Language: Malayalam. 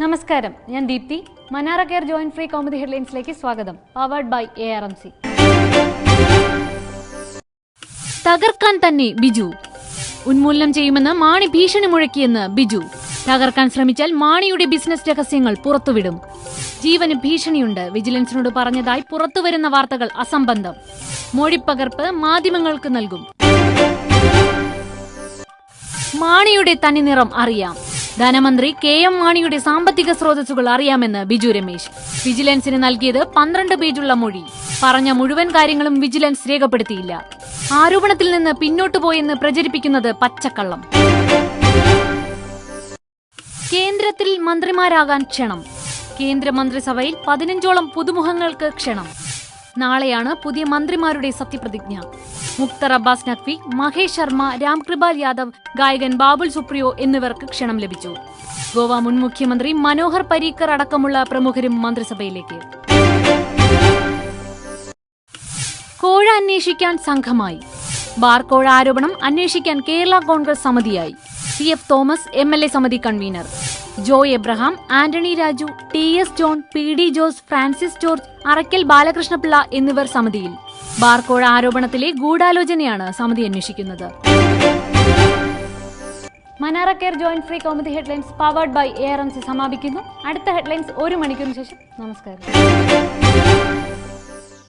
നമസ്കാരം ഞാൻ Deepthi. Manara care joint free comedy ഹെഡ്ലൈൻസിലേക്ക് സ്വാഗതം. Powered by A R M C തകർക്കാൻ തന്നെ ബിജു. ഉന്മൂലനം ചെയ്യുമെന്ന് മാണി ഭീഷണി മുഴക്കിയെന്ന് ബിജു. തകർക്കാൻ ശ്രമിച്ചാൽ മാണിയുടെ ബിസിനസ് രഹസ്യങ്ങൾ പുറത്തുവിടും. ജീവന് ഭീഷണിയുണ്ട്. വിജിലൻസിനോട് പറഞ്ഞതായി പുറത്തുവരുന്ന വാർത്തകൾ അസംബന്ധം. മൊഴിപ്പകർപ്പ് മാധ്യമങ്ങൾക്ക് നൽകും. മാണിയുടെ തനിനിറം അറിയാം. ധനമന്ത്രി കെ എം മാണിയുടെ സാമ്പത്തിക സ്രോതസ്സുകൾ അറിയാമെന്ന് ബിജു രമേശ്. വിജിലൻസിന് നൽകിയത് പന്ത്രണ്ട് പേജുള്ള മൊഴി. പറഞ്ഞ മുഴുവൻ കാര്യങ്ങളും വിജിലൻസ് രേഖപ്പെടുത്തിയില്ല. ആരോപണത്തിൽ നിന്ന് പിന്നോട്ടു പോയെന്ന് പ്രചരിപ്പിക്കുന്നത് പച്ചക്കള്ളം. കേന്ദ്രത്തിൽ മന്ത്രിമാരാകാൻ ക്ഷണം. കേന്ദ്രമന്ത്രിസഭയിൽ പതിനഞ്ചോളം പുതുമുഖങ്ങൾക്ക് ക്ഷണം. നാളെയാണ് പുതിയ മന്ത്രിമാരുടെ സത്യപ്രതിജ്ഞ. മുക്തർ അബ്ബാസ് നഖ്വി മഹേഷ് ശർമ്മ രാംകൃപാൽ യാദവ് ഗായകൻ ബാബുൽ സുപ്രിയോ എന്നിവർക്ക് ക്ഷണം ലഭിച്ചു. ഗോവ മുൻ മുഖ്യമന്ത്രി മനോഹർ പരീക്കർ അടക്കമുള്ള പ്രമുഖരും മന്ത്രിസഭയിലേക്ക്. കോഴ അന്വേഷിക്കാൻ സംഘമായി. ബാർകോഴ ആരോപണം അന്വേഷിക്കാൻ Kerala Congress സമിതിയായി. C F Thomas M L A സമിതി convener. Joy Abraham Antony Raju T S John P D Jose Francis George Arackal Balakrishnapillai എന്നിവർ സമിതിയിൽ. ബാർക്കോഴ ആരോപണത്തിലെ ഗൂഢാലോചനയാണ് സമിതി അന്വേഷിക്കുന്നത്. Manara care joint free comedy headlines powered by A R M C സമാപിക്കുന്നു. അടുത്ത ഹെഡ്ലൈൻസ് ഒരു മണിക്കൂറിന് ശേഷം. നമസ്കാരം.